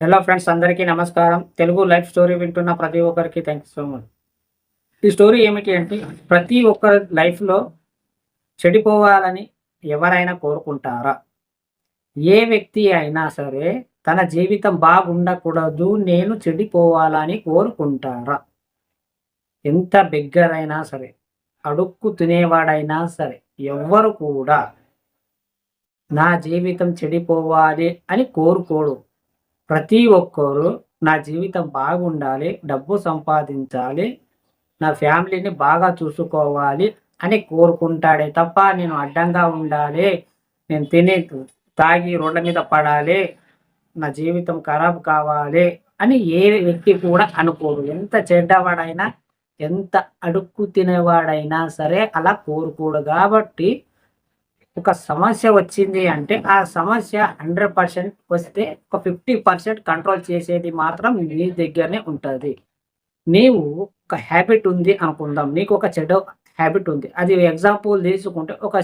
Hello friends అందరికీ నమస్కారం. Telugu life story వింటున్న ప్రతి ఒక్కరికి థ్యాంక్ యూ సో మచ్ ఈ స్టోరీ ఏమిటి అంటే ప్రతి ఒక్కరి లైఫ్లో చెడిపోవాలని ఎవరైనా కోరుకుంటారా? ఏ వ్యక్తి అయినా సరే తన జీవితం బాగుండకూడదు నేను చెడిపోవాలని కోరుకుంటారా? ఎంత బిగ్గరైనా సరే అడుక్కు తినేవాడైనా సరే ఎవ్వరు కూడా నా జీవితం చెడిపోవాలి అని కోరుకోడు. ప్రతి ఒక్కరు నా జీవితం బాగుండాలి డబ్బు సంపాదించాలి నా ఫ్యామిలీని బాగా చూసుకోవాలి అని కోరుకుంటాడే తప్ప నేను అడ్డంగా ఉండాలి. నేను తిని తాగి రోడ్ల మీద పడాలి నా జీవితం ఖరాబ్ కావాలి అని ఏ వ్యక్తి కూడా అనుకోరు. ఎంత చెడ్డవాడైనా ఎంత అడుక్కు తినేవాడైనా సరే అలా కోరుకోడు. కాబట్టి ఒక సమస్య వచ్చింది అంటే ఆ సమస్య హండ్రెడ్ పర్సెంట్ వస్తే ఒక ఫిఫ్టీ పర్సెంట్ కంట్రోల్ చేసేది మాత్రం నీ దగ్గరనే ఉంటుంది. నీవు ఒక హ్యాబిట్ ఉంది అనుకుందాం. నీకు ఒక చెడు హ్యాబిట్ ఉంది. అది ఎగ్జాంపుల్ తీసుకుంటే ఒక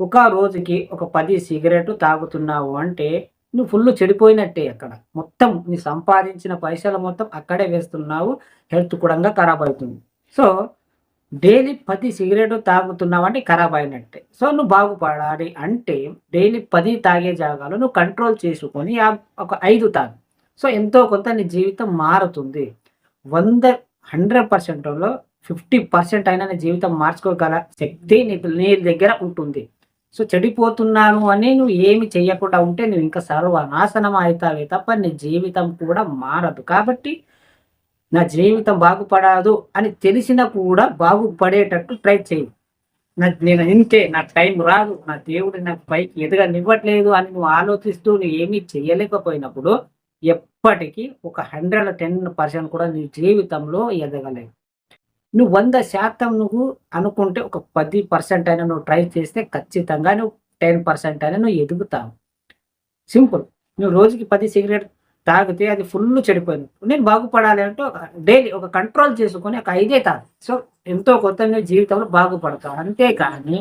ఒక రోజుకి ఒక పది సిగరెట్ తాగుతున్నావు అంటే నువ్వు ఫుల్ చెడిపోయినట్టే అక్కడ. మొత్తం నీ సంపాదించిన పైసలు మొత్తం అక్కడే వేస్తున్నావు. హెల్త్ కూడా ఖరాబ్ అవుతుంది. సో డైలీ పది సిగరెట్ తాగుతున్నావు అంటే ఖరాబ్ అయినట్టే. సో నువ్వు బాగుపడాలి అంటే డైలీ పది తాగే జాగాలో నువ్వు కంట్రోల్ చేసుకొని ఒక ఐదు తాగు. సో ఎంతో కొంత నీ జీవితం మారుతుంది. వంద హండ్రెడ్ పర్సెంట్లో ఫిఫ్టీ పర్సెంట్ అయినా నీ జీవితం మార్చుకోగల శక్తి నీ నీ దగ్గర ఉంటుంది. సో చెడిపోతున్నాను అని నువ్వు ఏమి చేయకుండా ఉంటే నువ్వు ఇంకా సర్వనాశనం అవుతావే తప్ప నీ జీవితం కూడా మారదు. కాబట్టి నా జీవితం బాగుపడదు అని తెలిసినా కూడా బాగుపడేటట్టు ట్రై చేయి. నా నేను ఇంతే నా టైం రాదు నా దేవుడు నాకు పైకి ఎదగనివ్వట్లేదు అని నువ్వు ఆలోచిస్తూ నువ్వు ఏమీ చేయలేకపోయినప్పుడు ఎప్పటికీ ఒక హండ్రెడ్ టెన్ పర్సెంట్ కూడా నీ జీవితంలో ఎదగలేవు నువ్వు వంద శాతం నువ్వు అనుకుంటే ఒక పది పర్సెంట్ అయినా నువ్వు ట్రై చేస్తే ఖచ్చితంగా నువ్వు టెన్ పర్సెంట్ అయినా నువ్వు ఎదుగుతావు. సింపుల్. నువ్వు రోజుకి పది సిగరెట్ తాగితే అది ఫుల్ చెడిపోయింది. నేను బాగుపడాలి అంటే ఒక డైలీ ఒక కంట్రోల్ చేసుకొని ఒక ఐదే తాగు. సో ఎంతో కొత్త జీవితంలో బాగుపడతావు. అంతేకాని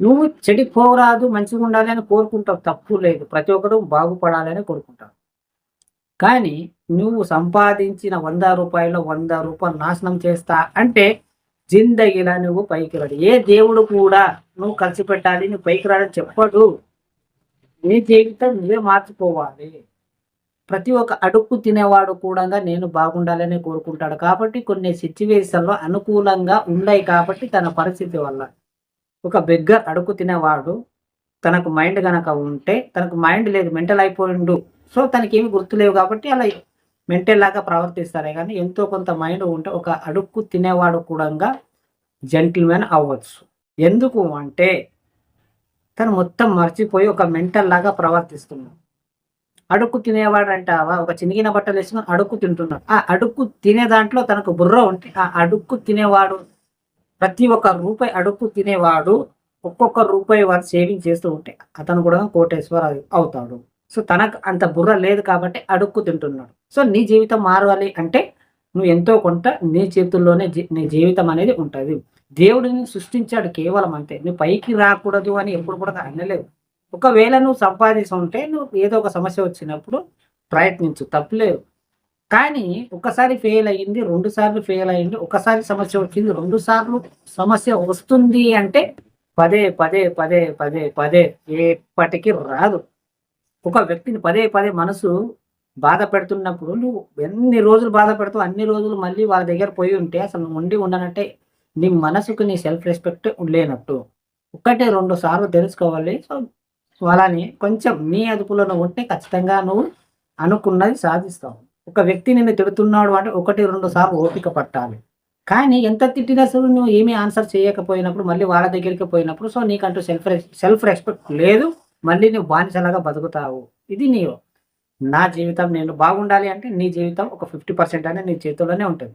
నువ్వు చెడిపోరాదు మంచిగా ఉండాలి అని కోరుకుంటావు. తప్పు లేదు. ప్రతి ఒక్కరు బాగుపడాలని కోరుకుంటావు కానీ నువ్వు సంపాదించిన వంద రూపాయలు వంద రూపాయలు నాశనం చేస్తా అంటే జిందగీలా నువ్వు పైకి రాడు ఏ దేవుడు కూడా నువ్వు కలిసి పెట్టాలి నువ్వు పైకి రాడని చెప్పడు. నీ జీవితం నువ్వే మార్చుకోవాలి. ప్రతి ఒక్క అడుక్కు తినేవాడు కూడా నేను బాగుండాలని కోరుకుంటాడు. కాబట్టి కొన్ని సిచ్యువేషన్లో అనుకూలంగా ఉన్నాయి కాబట్టి తన పరిస్థితి వల్ల. ఒక బెగ్గర్ అడుక్కు తినేవాడు తనకు మైండ్ గనక ఉంటే తనకు మైండ్ లేదు మెంటల్ అయిపోయిండు. సో తనకి ఏమి గుర్తులేవు కాబట్టి అలా మెంటల్ లాగా ప్రవర్తిస్తారే కానీ ఎంతో కొంత మైండ్ ఉంటే ఒక అడుక్కు తినేవాడు కూడా జెంటిల్మెన్ అవ్వచ్చు. ఎందుకు అంటే తను మొత్తం మర్చిపోయి ఒక మెంటల్ లాగా ప్రవర్తిస్తున్నాడు. అడుక్కు తినేవాడంట ఒక చినిగిన బట్టలు వేసుకుని అడుక్కు తింటున్నాడు. ఆ అడుక్కు తినే దాంట్లో తనకు బుర్ర ఉంటే ఆ అడుక్కు తినేవాడు ప్రతి ఒక్క రూపాయి అడుక్కు తినేవాడు ఒక్కొక్క రూపాయి వారు సేవింగ్ చేస్తూ ఉంటే అతను కూడా కోటేశ్వర అవుతాడు. సో తనకు అంత బుర్ర లేదు కాబట్టి అడుక్కు తింటున్నాడు. సో నీ జీవితం మారాలి అంటే నువ్వు ఎంతో కొంత నీ చేతుల్లోనే నీ జీవితం అనేది ఉంటుంది. దేవుడిని సృష్టించాడు కేవలం అంతే. నువ్వు పైకి రాకూడదు అని ఎప్పుడు కూడా అనలేదు. ఒకవేళ నువ్వు సంపాదిస్తుంటే నువ్వు ఏదో ఒక సమస్య వచ్చినప్పుడు ప్రయత్నించు తప్పులేదు కానీ ఒకసారి ఫెయిల్ అయ్యింది రెండు సార్లు ఫెయిల్ అయ్యింది ఒకసారి సమస్య వచ్చింది రెండు సార్లు సమస్య వస్తుంది అంటే పదే పదే పదే పదే పదే ఎప్పటికీ రాదు. ఒక వ్యక్తిని పదే పదే మనసు బాధ పెడుతున్నప్పుడు నువ్వు ఎన్ని రోజులు బాధ పెడతావు అన్ని రోజులు మళ్ళీ వాళ్ళ దగ్గర పోయి ఉంటే అసలు నువ్వు ఉండి ఉండనంటే నీ మనసుకు నీ సెల్ఫ్ రెస్పెక్ట్ లేనట్టు. ఒకటే రెండు సార్లు తెలుసుకోవాలి. సో వాళ్ళని కొంచెం నీ అదుపులో ఉంటే ఖచ్చితంగా నువ్వు అనుకున్నది సాధిస్తావు. ఒక వ్యక్తి నిన్ను తిడుతున్నాడు అంటే ఒకటి రెండు సార్లు ఓపిక పట్టాలి. కానీ ఎంత తిట్టినా సరే నువ్వు ఏమీ ఆన్సర్ చేయకపోయినప్పుడు మళ్ళీ వాళ్ళ దగ్గరికి పోయినప్పుడు సో నీకంటూ సెల్ఫ్ సెల్ఫ్ రెస్పెక్ట్ లేదు. మళ్ళీ నువ్వు బానిసలాగా బతుకుతావు. ఇది నీవు. నా జీవితం నేను బాగుండాలి అంటే నీ జీవితం ఒక ఫిఫ్టీ పర్సెంట్ అనేది నీ చేతుల్లోనే ఉంటుంది.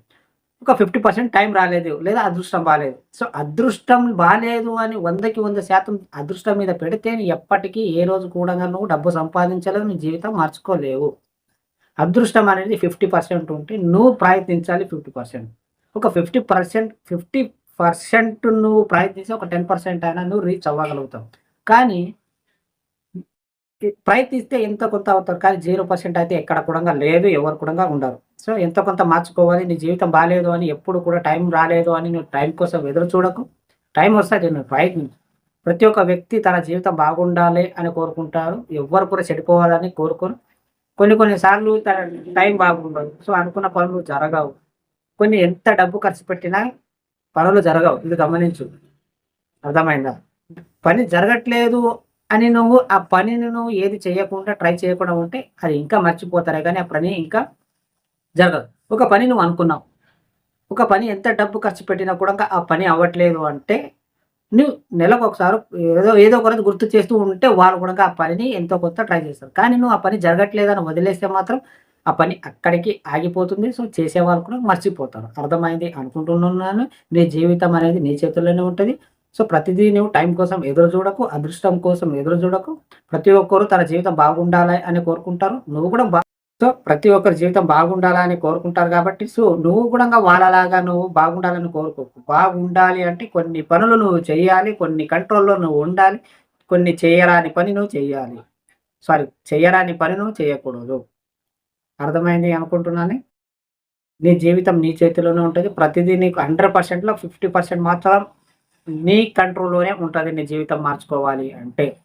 ఒక ఫిఫ్టీ పర్సెంట్ టైం రాలేదు లేదా అదృష్టం బాగాలేదు సో అదృష్టం బాగాలేదు అని వందకి వంద శాతం అదృష్టం మీద పెడితే ఎప్పటికీ ఏ రోజు కూడా నువ్వు డబ్బు సంపాదించలేదు నీ జీవితం మార్చుకోలేవు. అదృష్టం అనేది ఫిఫ్టీ పర్సెంట్ ఉంటే నువ్వు ప్రయత్నించాలి ఫిఫ్టీ పర్సెంట్. ఒక ఫిఫ్టీ పర్సెంట్ ఫిఫ్టీ పర్సెంట్ నువ్వు ప్రయత్నించి ఒక టెన్ పర్సెంట్ అయినా నువ్వు రీచ్ అవ్వగలుగుతావు. కానీ ప్రయత్నిస్తే ఎంత కొంత అవుతారు. కానీ జీరో పర్సెంట్ అయితే ఎక్కడ కూడా లేదు ఎవరు కూడా ఉండరు. సో ఎంత కొంత మార్చుకోవాలి నీ జీవితం బాగాలేదు అని ఎప్పుడు కూడా టైం రాలేదు అని నువ్వు టైం కోసం ఎదురు చూడకు. టైం వస్తుంది నువ్వు ప్రయత్నించు. ప్రతి ఒక్క వ్యక్తి తన జీవితం బాగుండాలి అని కోరుకుంటారు. ఎవ్వరు కూడా చెడిపోవాలని కోరుకోరు. కొన్ని కొన్ని సార్లు తన టైం బాగుండదు. సో అనుకున్న పనులు జరగవు. కొన్ని ఎంత డబ్బు ఖర్చు పెట్టినా పనులు జరగవు. ఇది గమనించు. అర్థమైందా? పని జరగట్లేదు అని నువ్వు ఆ పనిని నువ్వు ఏది చేయకుండా ట్రై చేయకుండా ఉంటే అది ఇంకా మర్చిపోతారే కానీ ఆ పని ఇంకా జరగదు. ఒక పని నువ్వు అనుకున్నావు. ఒక పని ఎంత డబ్బు ఖర్చు పెట్టినా కూడా ఆ పని అవ్వట్లేదు అంటే నువ్వు నెలకు ఒకసారి ఏదో ఏదో ఒకరోజు గుర్తు చేస్తూ ఉంటే వాళ్ళు కూడా ఆ పనిని ఎంతో కొంత ట్రై చేస్తారు. కానీ నువ్వు ఆ పని జరగట్లేదని వదిలేస్తే మాత్రం ఆ పని అక్కడికి ఆగిపోతుంది. సో చేసేవాళ్ళు కూడా మర్చిపోతారు. అర్థమైంది అనుకుంటున్నాను. నీ జీవితం అనేది నీ చేతుల్లోనే ఉంటుంది. సో ప్రతిదీ నువ్వు టైం కోసం ఎదురు చూడకు అదృష్టం కోసం ఎదురు చూడకు. ప్రతి ఒక్కరు తన జీవితం బాగుండాలి అని కోరుకుంటారు. నువ్వు కూడా బా సో ప్రతి ఒక్కరి జీవితం బాగుండాలని కోరుకుంటారు కాబట్టి సో నువ్వు కూడా వాళ్ళలాగా నువ్వు బాగుండాలని కోరుకోకు బాగుండాలి అంటే కొన్ని పనులు నువ్వు చేయాలి కొన్ని కంట్రోల్లో నువ్వు ఉండాలి కొన్ని చేయరాని పని నువ్వు చేయాలి. సారీ చేయరాని పని నువ్వు చేయకూడదు. అర్థమైంది అనుకుంటున్నాను? నీ జీవితం నీ చేతిలోనే ఉంటుంది. ప్రతిదీ నీకు హండ్రెడ్ పర్సెంట్లో ఫిఫ్టీ పర్సెంట్ మాత్రం నీ కంట్రోల్లోనే ఉంటుంది నీ జీవితం మార్చుకోవాలి అంటే.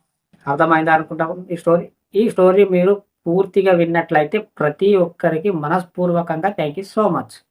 అర్థమైందా అనుకుంటాము ఈ స్టోరీ? ఈ స్టోరీ మీరు పూర్తిగా విన్నట్లయితే ప్రతి ఒక్కరికి మనస్పూర్వకంగా థ్యాంక్ యూ సో మచ్.